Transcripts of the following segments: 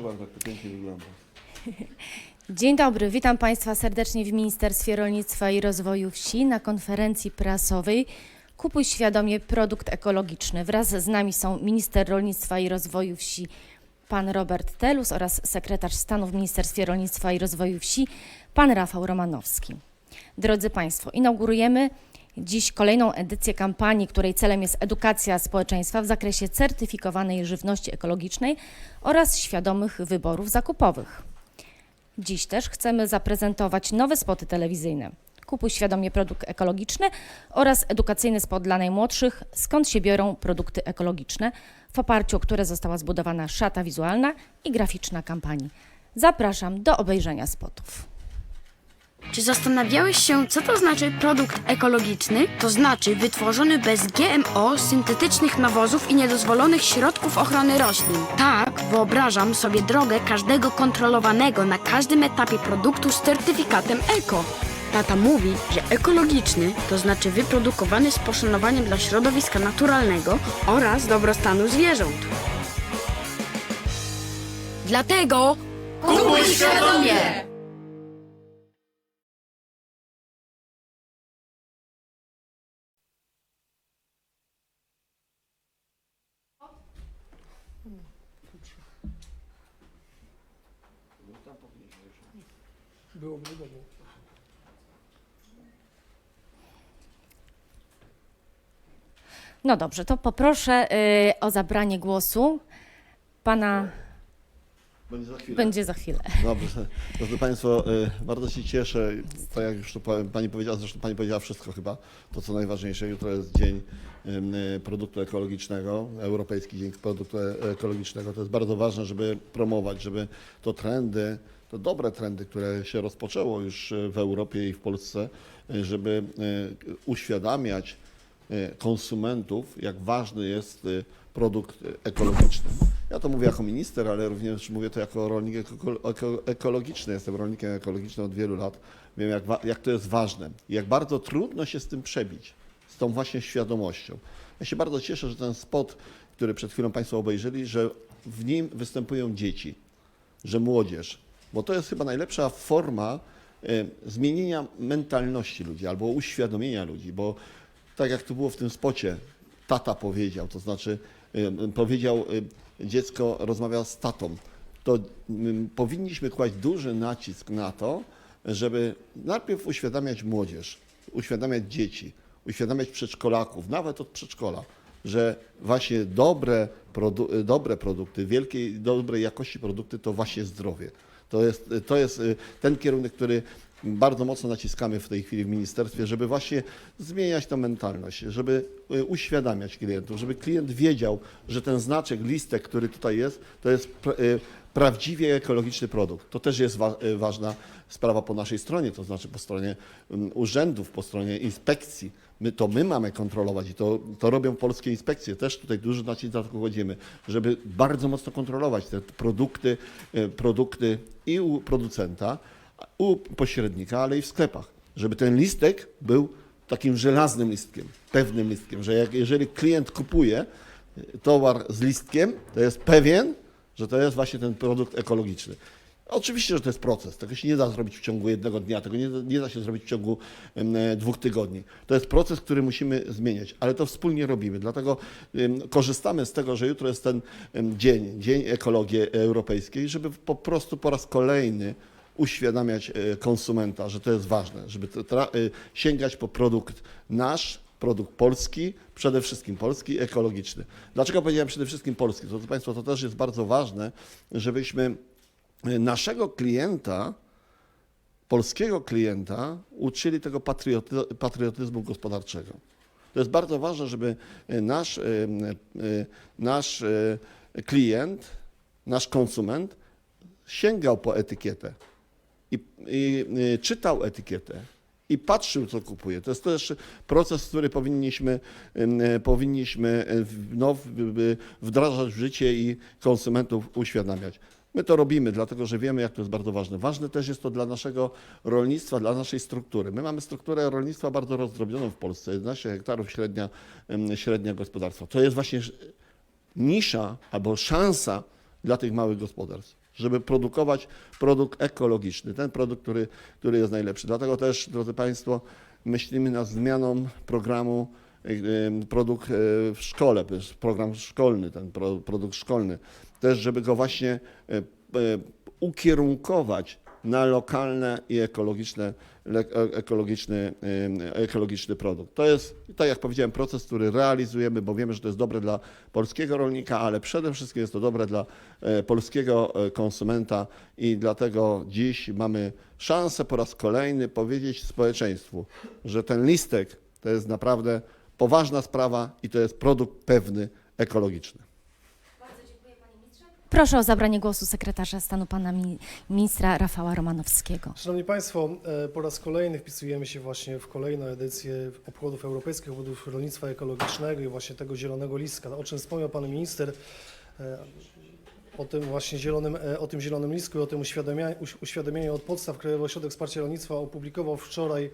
Proszę bardzo, jak to pięknie wygląda. Dzień dobry, witam Państwa serdecznie w Ministerstwie Rolnictwa i Rozwoju Wsi na konferencji prasowej Kupuj świadomie produkt ekologiczny. Wraz z nami są minister rolnictwa i rozwoju wsi pan Robert Telus oraz sekretarz stanu w Ministerstwie Rolnictwa i Rozwoju Wsi pan Rafał Romanowski. Drodzy Państwo, inaugurujemy dziś kolejną edycję kampanii, której celem jest edukacja społeczeństwa w zakresie certyfikowanej żywności ekologicznej oraz świadomych wyborów zakupowych. Dziś też chcemy zaprezentować nowe spoty telewizyjne. Kupuj świadomie produkt ekologiczny oraz edukacyjny spot dla najmłodszych, skąd się biorą produkty ekologiczne, w oparciu o które została zbudowana szata wizualna i graficzna kampanii. Zapraszam do obejrzenia spotów. Czy zastanawiałeś się, co to znaczy produkt ekologiczny? To znaczy wytworzony bez GMO, syntetycznych nawozów i niedozwolonych środków ochrony roślin. Tak, wyobrażam sobie drogę każdego kontrolowanego na każdym etapie produktu z certyfikatem eko. Tata mówi, że ekologiczny to znaczy wyprodukowany z poszanowaniem dla środowiska naturalnego oraz dobrostanu zwierząt. Dlatego kupuj świadomie! No dobrze, to poproszę y, o zabranie głosu. Pana Będzie za chwilę. będzie za chwilę. Dobrze. Drodzy Państwo, y, bardzo się cieszę, tak jak już tu powiem, Pani powiedziała, zresztą Pani powiedziała wszystko chyba, to co najważniejsze, jutro jest Dzień y, Produktu Ekologicznego, Europejski Dzień Produktu e- Ekologicznego. To jest bardzo ważne, żeby promować, żeby to trendy, to dobre trendy, które się rozpoczęło już w Europie i w Polsce, żeby y, uświadamiać konsumentów, jak ważny jest y, produkt y, ekologiczny. Ja to mówię jako minister, ale również mówię to jako rolnik eko- eko- ekologiczny. Jestem rolnikiem ekologicznym od wielu lat. Wiem, jak, jak to jest ważne i jak bardzo trudno się z tym przebić, z tą właśnie świadomością. Ja się bardzo cieszę, że ten spot, który przed chwilą Państwo obejrzeli, że w nim występują dzieci, że młodzież, bo to jest chyba najlepsza forma zmienienia mentalności ludzi albo uświadomienia ludzi, bo tak jak tu było w tym spocie, tata powiedział, to znaczy powiedział, dziecko rozmawia z tatą, to powinniśmy kłaść duży nacisk na to, żeby najpierw uświadamiać młodzież, uświadamiać dzieci, uświadamiać przedszkolaków, nawet od przedszkola, że właśnie dobre, produ- dobre produkty, wielkiej, dobrej jakości produkty to właśnie zdrowie. To jest, to jest y, ten kierunek, który bardzo mocno naciskamy w tej chwili w ministerstwie, żeby właśnie zmieniać tę mentalność, żeby y, uświadamiać klientów, żeby klient wiedział, że ten znaczek, listek, który tutaj jest, to jest y, prawdziwie ekologiczny produkt. To też jest wa- y, ważna sprawa po naszej stronie, to znaczy po stronie mm, urzędów, po stronie inspekcji. My, to my mamy kontrolować i to, to robią polskie inspekcje. Też tutaj duży nacisk na to kładziemy, żeby bardzo mocno kontrolować te produkty, y, produkty i u producenta, u pośrednika, ale i w sklepach, żeby ten listek był takim żelaznym listkiem, pewnym listkiem, że jak, jeżeli klient kupuje y, towar z listkiem, to jest pewien, że to jest właśnie ten produkt ekologiczny. Oczywiście, że to jest proces. Tego się nie da zrobić w ciągu jednego dnia, tego nie, nie da się zrobić w ciągu dwóch tygodni. To jest proces, który musimy zmieniać, ale to wspólnie robimy. Dlatego korzystamy z tego, że jutro jest ten dzień, Dzień Ekologii Europejskiej, żeby po prostu po raz kolejny uświadamiać e, konsumenta, że to jest ważne, żeby e, sięgać po produkt nasz, produkt polski, przede wszystkim polski, ekologiczny. Dlaczego powiedziałem przede wszystkim polski? Drodzy Państwo, to też jest bardzo ważne, żebyśmy e, naszego klienta, polskiego klienta, uczyli tego patrioty, patriotyzmu gospodarczego. To jest bardzo ważne, żeby e, nasz, e, nasz klient, nasz konsument sięgał po etykietę i, i czytał etykietę i patrzył, co kupuje. To jest też proces, który powinniśmy, y, powinniśmy w- no, wdrażać w życie i konsumentów uświadamiać. My to robimy, dlatego że wiemy, jak to jest bardzo ważne. Ważne też jest to dla naszego rolnictwa, dla naszej struktury. My mamy strukturę rolnictwa bardzo rozdrobnioną w Polsce, 11 hektarów średnia, średnia gospodarstwa. To jest właśnie nisza albo szansa dla tych małych gospodarstw. Żeby produkować produkt ekologiczny, ten produkt, który, który jest najlepszy. Dlatego też, drodzy Państwo, myślimy nad zmianą programu y, produkt y, w szkole, program szkolny, ten pro, produkt szkolny, też żeby go właśnie y, ukierunkować na lokalne i ekologiczne, e- ekologiczny, y, ekologiczny produkt. To jest, tak jak powiedziałem, proces, który realizujemy, bo wiemy, że to jest dobre dla polskiego rolnika, ale przede wszystkim jest to dobre dla e, polskiego e, konsumenta i dlatego dziś mamy szansę po raz kolejny powiedzieć społeczeństwu, że ten listek to jest naprawdę poważna sprawa i to jest produkt pewny, ekologiczny. Proszę o zabranie głosu sekretarza stanu pana mi- ministra Rafała Romanowskiego. Szanowni Państwo, e, po raz kolejny wpisujemy się właśnie w kolejną edycję obchodów europejskich, obchodów rolnictwa ekologicznego i właśnie tego zielonego listka, o czym wspomniał Pan Minister, e, o tym właśnie zielonym, e, o tym zielonym listku i o tym uświadamia- uś- uświadomieniu od podstaw Krajowy Ośrodek Wsparcia Rolnictwa opublikował wczoraj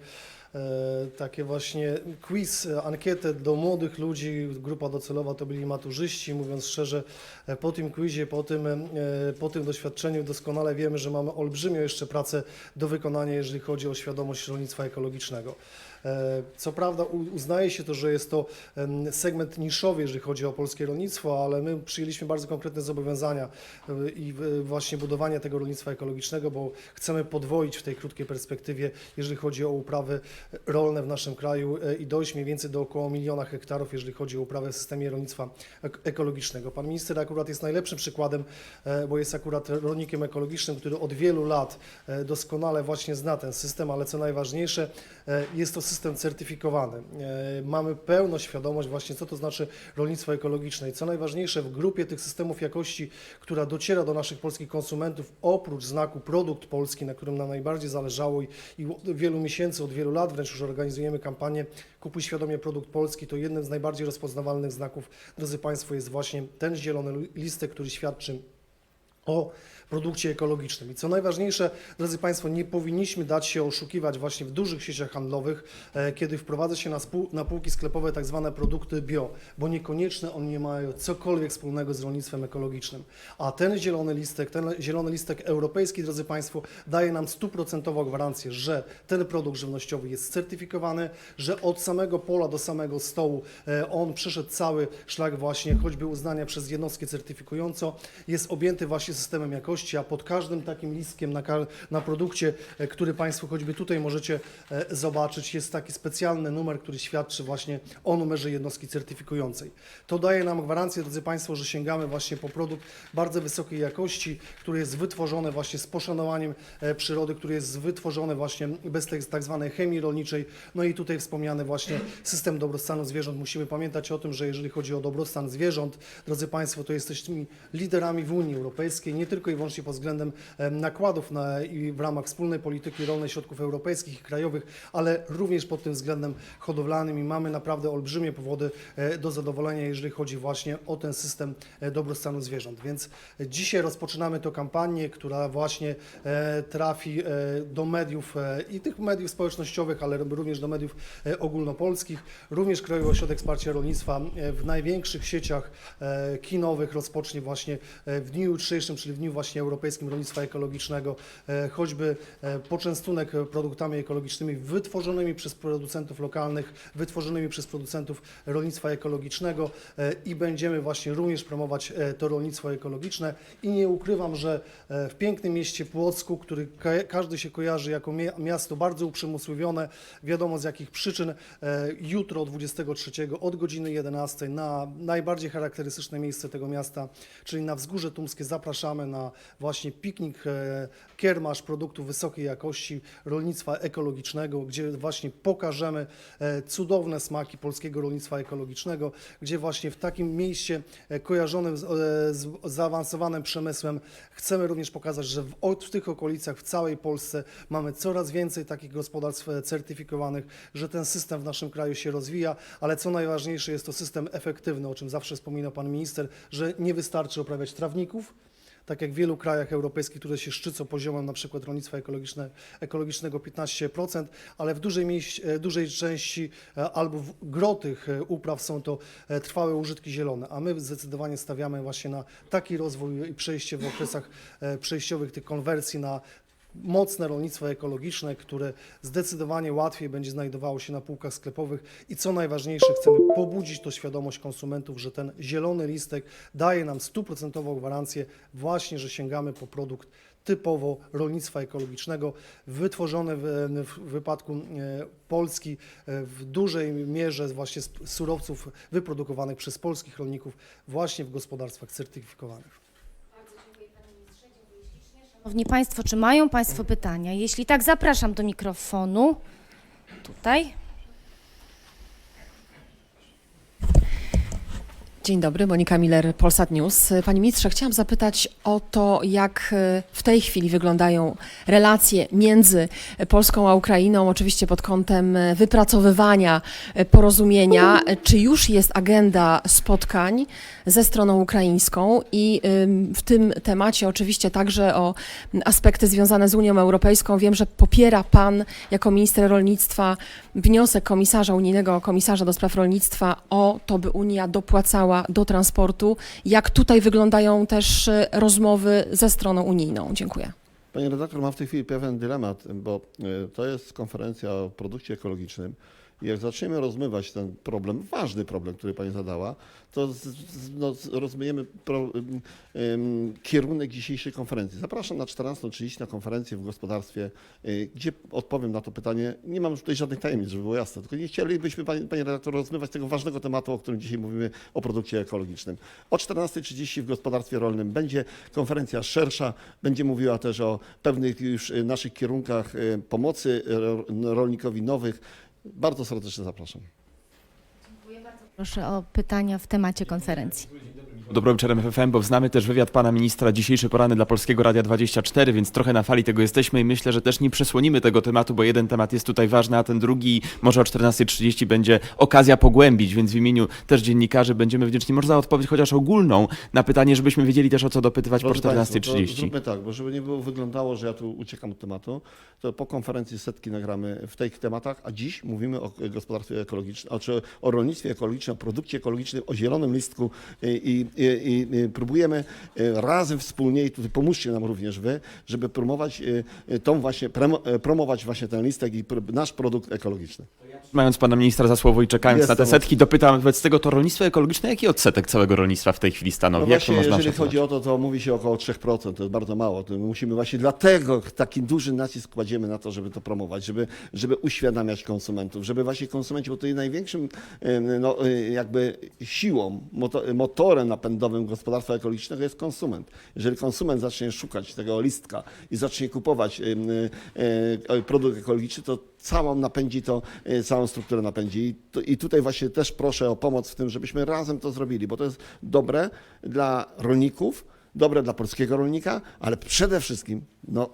e, takie właśnie quiz, e, ankietę do młodych ludzi, grupa docelowa to byli maturzyści, mówiąc szczerze, po tym quizie, po tym, po tym doświadczeniu doskonale wiemy, że mamy olbrzymią jeszcze pracę do wykonania, jeżeli chodzi o świadomość rolnictwa ekologicznego. E, Co prawda uznaje się to, że jest to segment niszowy, jeżeli chodzi o polskie rolnictwo, ale my przyjęliśmy bardzo konkretne zobowiązania e, i e, właśnie budowania tego rolnictwa ekologicznego, bo chcemy podwoić w tej krótkiej perspektywie, jeżeli chodzi o uprawy rolne w naszym kraju i dojść mniej więcej do około miliona hektarów, jeżeli chodzi o uprawę w systemie rolnictwa ek- ekologicznego. Pan minister akurat jest najlepszym przykładem, bo jest akurat rolnikiem ekologicznym, który od wielu lat doskonale właśnie zna ten system, ale co najważniejsze, jest to system certyfikowany. E, Mamy pełną świadomość właśnie, co to znaczy rolnictwo ekologiczne i co najważniejsze, w grupie tych systemów jakości, która dociera do naszych polskich konsumentów, oprócz znaku produkt polski, na którym nam najbardziej zależało i, i wielu miesięcy, od wielu lat wręcz już organizujemy kampanię Kupuj świadomie produkt polski, to jednym z najbardziej rozpoznawalnych znaków, drodzy Państwo, jest właśnie ten zielony listek, który świadczy o produkcie ekologicznym. I co najważniejsze, drodzy Państwo, nie powinniśmy dać się oszukiwać właśnie w dużych sieciach handlowych, e, kiedy wprowadza się na, spół, na półki sklepowe tak zwane produkty bio, bo niekoniecznie one nie mają cokolwiek wspólnego z rolnictwem ekologicznym. A ten zielony listek, ten zielony listek europejski, drodzy Państwo, daje nam stuprocentową gwarancję, że ten produkt żywnościowy jest certyfikowany, że od samego pola do samego stołu e, on przeszedł cały szlak właśnie choćby uznania przez jednostkę certyfikującą, jest objęty właśnie systemem jakości, a pod każdym takim listkiem na, na produkcie, e, który Państwo choćby tutaj możecie e, zobaczyć, jest taki specjalny numer, który świadczy właśnie o numerze jednostki certyfikującej. To daje nam gwarancję, drodzy Państwo, że sięgamy właśnie po produkt bardzo wysokiej jakości, który jest wytworzony właśnie z poszanowaniem e, przyrody, który jest wytworzony właśnie bez tak zwanej chemii rolniczej. No i tutaj wspomniany właśnie system dobrostanu zwierząt. Musimy pamiętać o tym, że jeżeli chodzi o dobrostan zwierząt, drodzy Państwo, to jesteśmy liderami w Unii Europejskiej, nie tylko i wyłącznie pod względem em, nakładów na, i w ramach wspólnej polityki rolnej środków europejskich i krajowych, ale również pod tym względem hodowlanym i mamy naprawdę olbrzymie powody e, do zadowolenia, jeżeli chodzi właśnie o ten system e, dobrostanu zwierząt. Więc dzisiaj rozpoczynamy tę kampanię, która właśnie e, trafi do mediów i tych mediów społecznościowych, ale również do mediów ogólnopolskich. Również Krajowy Ośrodek Wsparcia Rolnictwa w największych sieciach kinowych rozpocznie właśnie w dniu jutrzejszym, czyli w dniu właśnie Europejskim Rolnictwa Ekologicznego, e, choćby e, poczęstunek produktami ekologicznymi wytworzonymi przez producentów lokalnych, wytworzonymi przez producentów rolnictwa ekologicznego e, i będziemy właśnie również promować to rolnictwo ekologiczne. I nie ukrywam, że w pięknym mieście Płocku, który ka- każdy się kojarzy jako mia- miasto bardzo uprzemysłowione, wiadomo z jakich przyczyn, jutro 23 od godziny 11 na najbardziej charakterystyczne miejsce tego miasta, czyli na Wzgórze Tumskie zapraszamy na właśnie piknik, e, kiermasz produktów wysokiej jakości, rolnictwa ekologicznego, gdzie właśnie pokażemy e, cudowne smaki polskiego rolnictwa ekologicznego, gdzie właśnie w takim mieście e, kojarzonym z, z zaawansowanym przemysłem chcemy również pokazać, że w, w tych okolicach, w całej Polsce mamy coraz więcej takich gospodarstw certyfikowanych, że ten system w naszym kraju się rozwija, ale co najważniejsze jest to system efektywny, o czym zawsze wspominał Pan Minister, że nie wystarczy uprawiać trawników, tak jak w wielu krajach europejskich, które się szczycą poziomem na przykład rolnictwa ekologiczne, ekologicznego 15%, ale w dużej, e, dużej części e, albo gro tych e, upraw są to trwałe użytki zielone, a my zdecydowanie stawiamy właśnie na taki rozwój i przejście w okresach przejściowych tych konwersji na mocne rolnictwo ekologiczne, które zdecydowanie łatwiej będzie znajdowało się na półkach sklepowych i co najważniejsze, chcemy pobudzić to świadomość konsumentów, że ten zielony listek daje nam stuprocentową gwarancję właśnie, że sięgamy po produkt typowo rolnictwa ekologicznego, wytworzony w, w wypadku e, Polski e, w dużej mierze właśnie z surowców wyprodukowanych przez polskich rolników właśnie w gospodarstwach certyfikowanych. Szanowni Państwo, czy mają Państwo pytania? Jeśli tak, zapraszam do mikrofonu. Tutaj. Dzień dobry, Monika Miller, Polsat News. Panie ministrze, chciałam zapytać o to, jak e, w tej chwili wyglądają relacje między Polską a Ukrainą, oczywiście pod kątem e, wypracowywania e, porozumienia. Czy już jest agenda spotkań ze stroną ukraińską i w tym temacie oczywiście także o aspekty związane z Unią Europejską. Wiem, że popiera Pan jako minister rolnictwa wniosek komisarza, unijnego komisarza do spraw rolnictwa o to, by Unia dopłacała do transportu. Jak tutaj wyglądają też e, rozmowy ze stroną unijną? Dziękuję. Pani redaktor, mam w tej chwili pewien dylemat, bo y, to jest konferencja o produkcie ekologicznym. Jak zaczniemy rozmywać ten problem, ważny problem, który Pani zadała, to z, z, no, rozmyjemy pro, ym, ym, kierunek dzisiejszej konferencji. Zapraszam na 14.30 na konferencję w gospodarstwie, y, gdzie odpowiem na to pytanie. Nie mam tutaj żadnych tajemnic, żeby było jasne, tylko nie chcielibyśmy, Pani, Pani redaktor, rozmywać tego ważnego tematu, o którym dzisiaj mówimy, o produkcie ekologicznym. O 14.30 w gospodarstwie rolnym będzie konferencja szersza, będzie mówiła też o pewnych już y, naszych kierunkach y, pomocy ro- rolnikowi nowych. Bardzo serdecznie zapraszam. Proszę o pytania w temacie konferencji. Dobrym wieczorem FM, bo znamy też wywiad pana ministra. Dzisiejszy porany dla Polskiego Radia 24, więc trochę na fali tego jesteśmy i myślę, że też nie przesłonimy tego tematu, bo jeden temat jest tutaj ważny, a ten drugi może o 14.30 będzie okazja pogłębić, więc w imieniu też dziennikarzy będziemy wdzięczni. Może za odpowiedź chociaż ogólną na pytanie, żebyśmy wiedzieli też o co dopytywać po państwo, to 14.30. Zróbmy tak, bo żeby nie było wyglądało, że ja tu uciekam od tematu, to po konferencji setki nagramy w tych tematach, a dziś mówimy o gospodarstwie ekologicznym, o, czy o rolnictwie ekologicznym, o produkcie ekologicznym, o zielonym listku i, i, i, i próbujemy e, razem wspólnie, i tutaj pomóżcie nam również wy, żeby promować e, e, tą właśnie, promo- promować właśnie ten listek i nasz produkt ekologiczny. Mając pana ministra za słowo i czekając Jest na te to setki, dopytam wobec tego to rolnictwo ekologiczne, jaki odsetek całego rolnictwa w tej chwili stanowi? No to właśnie, można jeżeli chodzi o to, to mówi się około 3%, to jest bardzo mało. To my musimy właśnie dlatego taki duży nacisk kładziemy na to, żeby to promować, żeby, żeby uświadamiać konsumentów, żeby właśnie konsumenci, bo tutaj największym em, no, jakby siłą, moto- motorem napędowym gospodarstwa ekologicznego jest konsument. Jeżeli konsument zacznie szukać tego listka i zacznie kupować y, y, produkt ekologiczny, to całą napędzi to, y, całą strukturę napędzi. I tutaj właśnie też proszę o pomoc w tym, żebyśmy razem to zrobili, bo to jest dobre dla rolników, dobre dla polskiego rolnika, ale przede wszystkim no,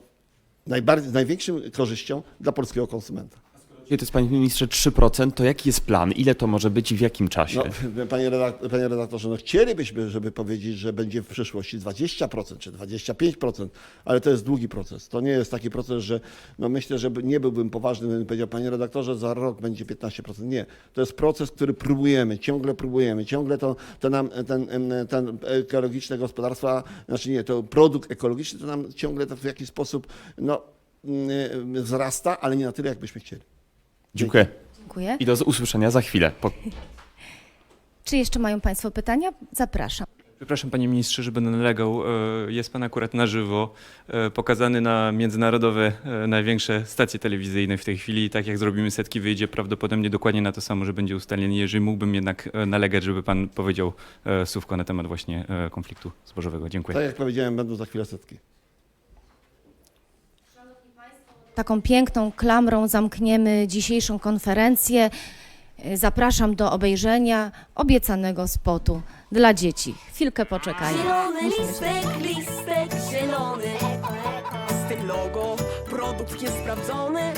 najbardziej, największym korzyścią dla polskiego konsumenta. To jest, panie ministrze, 3%, to jaki jest plan? Ile to może być i w jakim czasie? No, panie, redak- panie redaktorze, no chcielibyśmy, żeby powiedzieć, że będzie w przyszłości 20% czy 25%, ale to jest długi proces. To nie jest taki proces, że no myślę, że nie byłbym poważny, gdybym powiedział, panie redaktorze, za rok będzie 15%. Nie. To jest proces, który próbujemy, ciągle próbujemy, ciągle to, to nam ten, ten ekologiczne gospodarstwa, znaczy nie, to produkt ekologiczny, to nam ciągle to w jakiś sposób no, mm, wzrasta, ale nie na tyle, jakbyśmy chcieli. Dziękuję. Dziękuję. I do usłyszenia za chwilę. Po... Czy jeszcze mają Państwo pytania? Zapraszam. Przepraszam panie ministrze, że będę nalegał. E, Jest pan akurat na żywo, e, pokazany na międzynarodowe e, największe stacje telewizyjne w tej chwili. Tak jak zrobimy setki, wyjdzie prawdopodobnie dokładnie na to samo, że będzie ustalenie. Jeżeli mógłbym jednak nalegać, żeby pan powiedział słówko na temat właśnie konfliktu zbożowego. Dziękuję. Tak jak powiedziałem, będą za chwilę setki. Taką piękną klamrą zamkniemy dzisiejszą konferencję. Zapraszam do obejrzenia obiecanego spotu dla dzieci. Chwilkę poczekajmy. Zielony listek, listek zielony Z tym logo produkt jest sprawdzony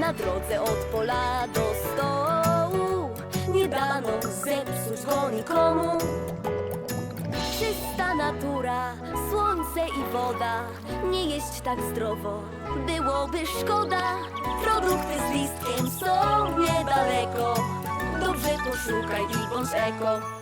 Na drodze od pola do stołu Nie dano zepsuć go nikomu Czysta natura, słońce i woda. Nie jeść tak zdrowo, byłoby szkoda. Produkty z listkiem są niedaleko. Dobrze poszukaj i bądź eko.